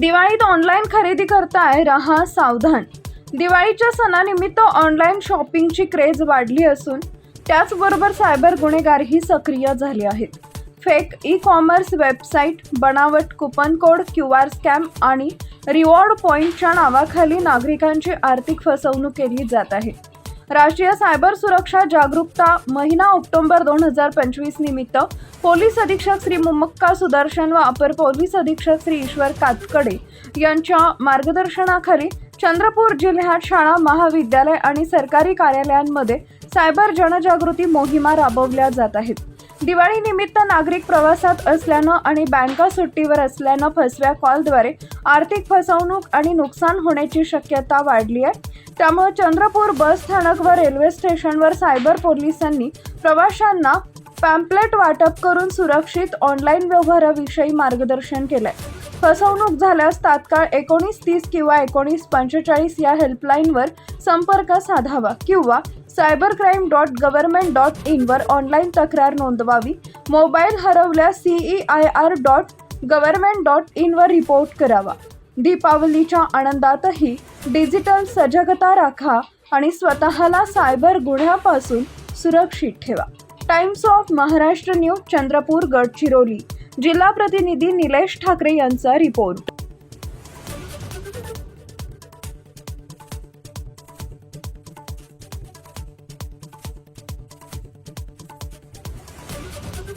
दिवाळीत ऑनलाईन खरेदी करताय? रहा सावधान. दिवाळीच्या सणानिमित्त ऑनलाईन शॉपिंगची क्रेज वाढली असून त्याचबरोबर सायबर गुन्हेगारही सक्रिय झाले आहेत. फेक ई कॉमर्स वेबसाईट बनावट coupon code Q R scam आणि रिवॉर्ड पॉईंटच्या नावाखाली नागरिकांची आर्थिक फसवणूक केली जात आहे. राष्ट्रीय सायबर सुरक्षा जागरूकता महिना ऑक्टोबर दोन हजार पंचवीस निमित्त पोलीस अधीक्षक श्री मुमक्का सुदर्शन व अपर पोलीस अधीक्षक श्री ईश्वर कातकडे यांच्या मार्गदर्शनाखाली चंद्रपूर जिल्ह्यात शाळा महाविद्यालय आणि सरकारी कार्यालयांमध्ये सायबर जनजागृती मोहिमा राबवल्या जात आहेत. दिवाळीनिमित्त नागरिक प्रवासात असल्यानं आणि बँका सुट्टीवर असल्यानं फसव्या कॉलद्वारे आर्थिक फसवणूक आणि नुकसान होण्याची शक्यता वाढली आहे. त्यामुळे चंद्रपूर बस स्थानक व रेल्वे स्टेशनवर सायबर पोलिसांनी प्रवाशांना पॅम्पलेट वाटप करून सुरक्षित ऑनलाईन व्यवहाराविषयी मार्गदर्शन केलंय. फसवणूक झाल्यास तात्काळ एकोणीस तीस किंवा एकोणीस पंचेचाळीस या हेल्पलाईनवर संपर्क साधावा किंवा cyber crime dot government dot इनवर online तक्रार नोंदवावी. मोबाईल हरवल्यास C E I R dot government dot इनवर report करावा. दीपावलीच्या आनंदातही डिजिटल सजगता राखा आणि स्वतःला सायबर गुन्ह्यापासून सुरक्षित ठेवा. Times of Maharashtra news Chandrapur Gadchiroli. जिल्हा प्रतिनिधी निलेश ठाकरे यांचा रिपोर्ट